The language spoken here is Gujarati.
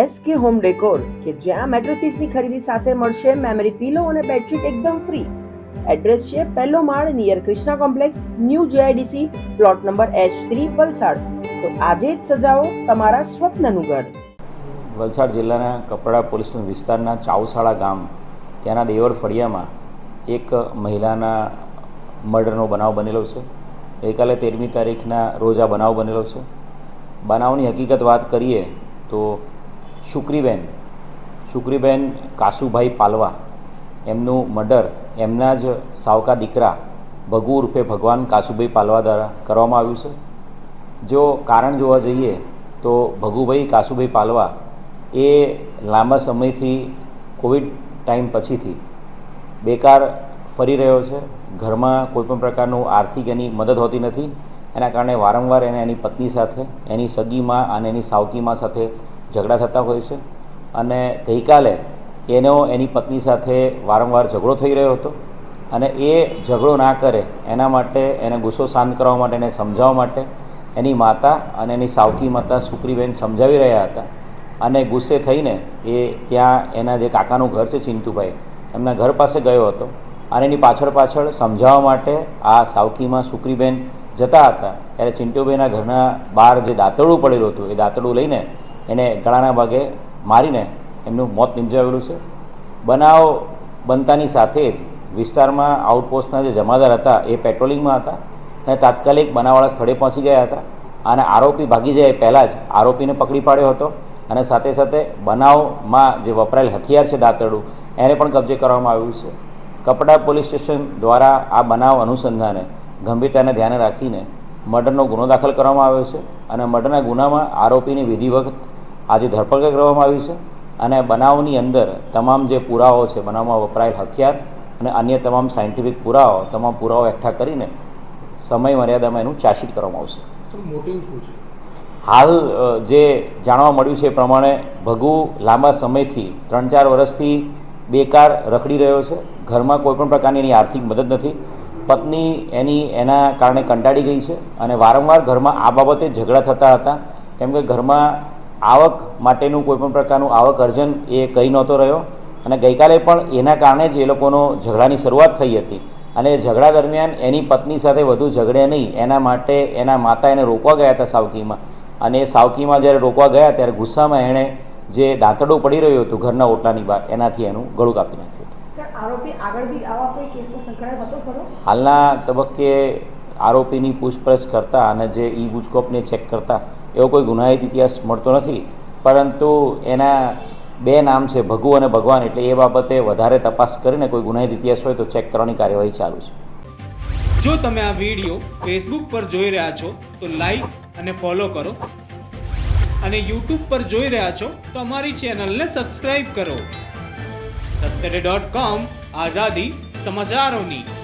એસકે હોમ ડેકોર કે જ્યાં મેટ્રેસીસની ખરીદી સાથે મળશે મેમરી પીલો અને બેડશીટ એકદમ ફ્રી. એડ્રેસ છે પહેલો માળ near Krishna complex new GIDC plot number H three Valsad. તો આજે જ સજાવો તમારા સ્વપ્નનું ઘર. વલસાડ જિલ્લાના કપડા પોલીસના વિસ્તારના ચાઉસાળા ગામ, ત્યાંના દેવર ફળિયામાં એક મહિલાના મર્ડરનો બનાવ બનેલો છે. ગઈકાલે તેરમી તારીખના રોજ આ બનાવ બનેલો છે. બનાવની હકીકત વાત કરીએ તો શુક્રીબેન. શુક્રીબેન કાસુભાઈ પાલવા. એમનું મર્ડર એમના જ સાવકા દીકરા ભગુ ઉર્ફે ભગવાન કાસુભાઈ પાલવા દ્વારા કરવામાં આવ્યું છે. જો કારણ જોવા જઈએ તો ભગુભાઈ કાસુભાઈ પાલવા એ લાંબા સમયથી કોવિડ ટાઈમ પછીથી બેકાર ફરી રહ્યો છે. ઘરમાં કોઈપણ પ્રકારનું આર્થિક એની મદદ હોતી નથી. એના કારણે વારંવાર એને એની પત્ની સાથે, એની સગીમાં અને એની સાવકીમાં સાથે ઝઘડા થતા હોય છે. અને ગઈકાલે એનો એની પત્ની સાથે વારંવાર ઝઘડો થઈ રહ્યો હતો. અને એ ઝઘડો ના કરે એના માટે, એને ગુસ્સો શાંત કરવા માટે, એને સમજાવવા માટે એની માતા અને એની સાવકી માતા સુક્રીબેન સમજાવી રહ્યા હતા. અને ગુસ્સે થઈને એ ત્યાં એના જે કાકાનું ઘર છે ચિંતુભાઈ, એમના ઘર પાસે ગયો હતો. અને એની પાછળ પાછળ સમજાવવા માટે આ સાવકીમાં સુક્રીબેન જતા હતા. ત્યારે ચિંટુભાઈના ઘરના બહાર જે દાંતરડું પડેલું હતું, એ દાંતરડું લઈને એને ગળાના ભાગે મારીને એમનું મોત નિપજાવેલું છે. બનાવ બનતાની સાથે જ વિસ્તારમાં આઉટપોસ્ટના જે જમાદાર હતા એ પેટ્રોલિંગમાં હતા અને તાત્કાલિક બનાવવાળા સ્થળે પહોંચી ગયા હતા. અને આરોપી ભાગી જાય પહેલાં જ આરોપીને પકડી પાડ્યો હતો અને સાથે સાથે બનાવમાં જે વપરાયેલ હથિયાર છે દાંતરડું, એને પણ કબજે કરવામાં આવ્યું છે. કપડા પોલીસ સ્ટેશન દ્વારા આ બનાવ અનુસંધાને ગંભીરતાને ધ્યાને રાખીને મર્ડરનો ગુનો દાખલ કરવામાં આવ્યો છે અને મર્ડરના ગુનામાં આરોપીની વિધિવત આજે ધરપકડ કરવામાં આવી છે અને બનાવની અંદર તમામ જે પુરાવો છે બનાવમાં વપરાયેલ હથિયાર અને અન્ય તમામ સાયન્ટિફિક પુરાવો તમામ પુરાવો એકઠા કરીને સમય મર્યાદામાં એનું ચાર્જશીટ કરવામાં આવશે. હાલ જે જાણવા મળ્યું છે એ પ્રમાણે ભગુ લાંબા સમયથી ત્રણ ચાર વર્ષથી બેકાર રખડી રહ્યો છે. ઘરમાં કોઈપણ પ્રકારની એની આર્થિક મદદ નથી. પત્ની એની એના કારણે કંટાળી ગઈ છે અને વારંવાર ઘરમાં આ બાબતે ઝઘડા થતા હતા. કેમ કે ઘરમાં આવક માટેનું કોઈપણ પ્રકારનું આવક અર્જન એ કહી નહોતો રહ્યો. અને ગઈકાલે પણ એના કારણે જ એ લોકોનો ઝઘડાની શરૂઆત થઈ હતી. અને ઝઘડા દરમિયાન એની પત્ની સાથે વધુ ઝઘડે નહીં. એના માટે એના માતા એને રોકવા ગયા હતા સાવકીમાં. અને એ સાવકીમાં જ્યારે રોકવા ગયા ત્યારે ગુસ્સામાં એણે જે દાંતડું પડી રહ્યું હતું ઘરના ઓટલાની બહાર એનાથી એનું ગળું કાપી નાખ્યું હતું. હાલના તબક્કે આરોપીની પૂછપરછ કરતા અને જે ઈ ગુજકોપને ચેક કરતા એવો કોઈ ગુનાહિત ઇતિહાસ મળતો નથી. પરંતુ એના બે નામ છે, ભગુ અને ભગવાન, એટલે એ બાબતે વધારે તપાસ કરીને કોઈ ગુનાહિત ઇતિહાસ હોય તો ચેક કરવાની કાર્યવાહી ચાલુ છે. જો તમે આ વીડિયો ફેસબુક પર જોઈ રહ્યા છો, તો લાઈક અને ફોલો કરો. અને યુટ્યુબ પર જોઈ રહ્યા છો, તો અમારી ચેનલને સબસ્ક્રાઇબ કરો. સત્તરે ડોટ કોમ આઝાદી સમાચારોની.